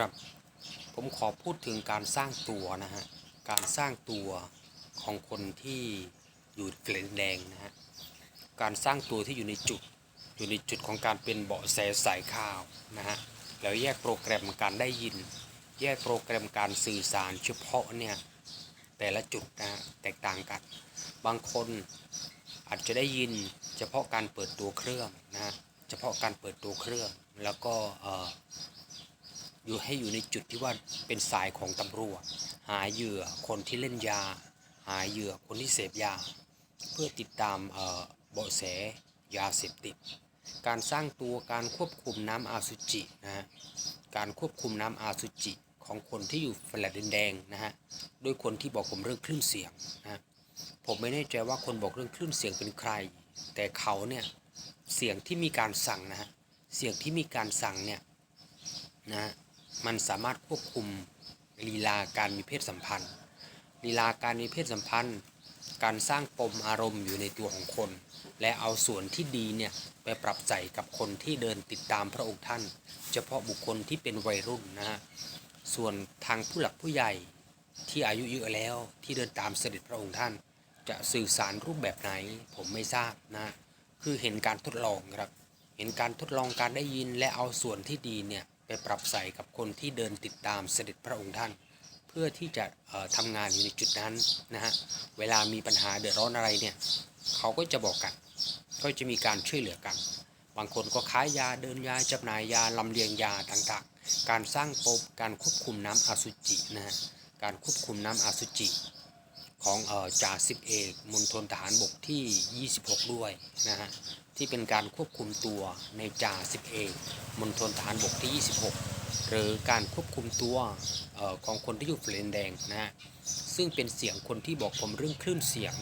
ครับ ผมขอพูดถึงการสร้างตัวนะฮะ การสร้างตัวของคนที่อยู่เกล็ดแดงนะฮะ การสร้างตัวที่อยู่ในจุด อยู่ในจุดของการเป็นเบาะแสสายข่าวนะฮะ แล้วแยกโปรแกรมการได้ยิน แยกโปรแกรมการสื่อสารเฉพาะเนี่ย แต่ละจุดนะฮะแตกต่างกัน บางคนอาจจะได้ยินเฉพาะการเปิดตัวเครื่องนะฮะ เฉพาะการเปิดตัวเครื่อง แล้วก็เอยู่ให้อยู่ในจุดที่ว่าเป็นสายของตำรวจ หาเหยื่อคนที่เล่นยา หาเหยื่อคนที่เสพยา เพื่อติดตามเบาะแสยาเสพติด การสร้างตัวการควบคุมน้ำอาสุจินะฮะการควบคุมน้ำอาสุจิของคนที่อยู่แฟลตดินแดงนะฮะด้วยคนที่บอกผมเรื่องคลื่นเสียงนะผมไม่แน่ใจว่าคนบอกเรื่องคลื่นเสียงเป็นใคร แต่เขาเนี่ยเสียงที่มีการสั่งนะฮะเสียงที่มีการสั่งเนี่ยนะ มันสามารถควบคุมลีลาการมีเพศสัมพันธ์ลีลาการมีเพศสัมพันธ์ การสร้างปมอารมณ์อยู่ในตัวของคน และเอาส่วนที่ดีเนี่ยไปปรับใส่กับคนที่เดินติดตามพระองค์ท่าน เฉพาะบุคคลที่เป็นวัยรุ่นนะฮะส่วนทางผู้หลักผู้ใหญ่ที่อายุเยอะแล้วที่เดินตามเสด็จพระองค์ท่าน จะสื่อสารรูปแบบไหนผมไม่ทราบนะคือเห็นการทดลองครับ เห็นการทดลองการได้ยินและเอาส่วนที่ดีเนี่ย ไปปรับใส่กับคนที่เดินติดตามเสด็จพระองค์ท่าน เพื่อที่จะเอ่อทำงานอยู่ในจุดนั้นนะฮะเวลามีปัญหาเดือดร้อนอะไรเนี่ยเขาก็จะบอกกัน ก็จะมีการช่วยเหลือกัน บางคนก็ขายยาเดินยาจำหน่ายยาลำเลียงยาต่างๆ การสร้างปมการควบคุมน้ำอสุจินะฮะการควบคุมน้ำอสุจิของออจ่าสิบเอกมณฑลทหารบกที่ 26 ด้วยนะฮะ ที่เป็นการควบคุมตัวในจ่าสิบเอกมณฑลทหารบกที่ 26 หรือการควบคุมตัวออของคนที่อยู่เฟรนแดงนะฮะซึ่งเป็นเสียงคนที่บอกผมเรื่องคลื่นเสียง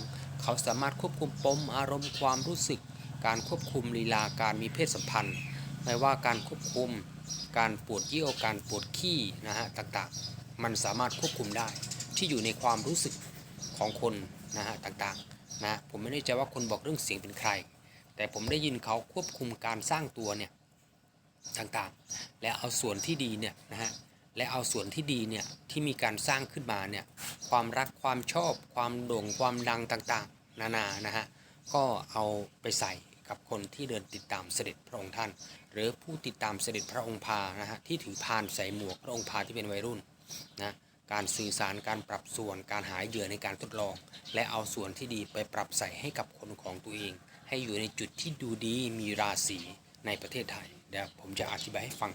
เขาสามารถควบคุมปมอารมณ์ความรู้สึก การควบคุมลีลาการมีเพศสัมพันธ์ ไม่ว่าการควบคุมการปวดเยี่ยวการปวดขี้นะฮะต่างๆ มันสามารถควบคุมได้ที่อยู่ในความรู้สึกของคนนะฮะต่างๆนะผมไม่แน่ใจว่าคนบอกเรื่องเสียงเป็นใคร แต่ผมได้ยินเขาควบคุมการสร้างตัวเนี่ยต่างๆ และเอาส่วนที่ดีเนี่ยนะฮะและเอาส่วนที่ดีเนี่ยที่มีการสร้างขึ้นมาเนี่ยความรักความชอบความโด่งความดังต่างๆ นานานะฮะก็เอาไปใส่กับคนที่เดินติดตามเสด็จพระองค์ท่าน หรือผู้ติดตามเสด็จพระองค์พานะฮะที่ถือพานใส่หมวกพระองค์พาที่เป็นวัยรุ่นนะ การสื่อสารการปรับส่วนการหาเหยื่อในการทดลอง และเอาส่วนที่ดีไปปรับใส่ให้กับคนของตัวเอง ให้อยู่ในจุดที่ดูดีมีราศีในประเทศไทยเดี๋ยวผมจะอธิบายให้ฟัง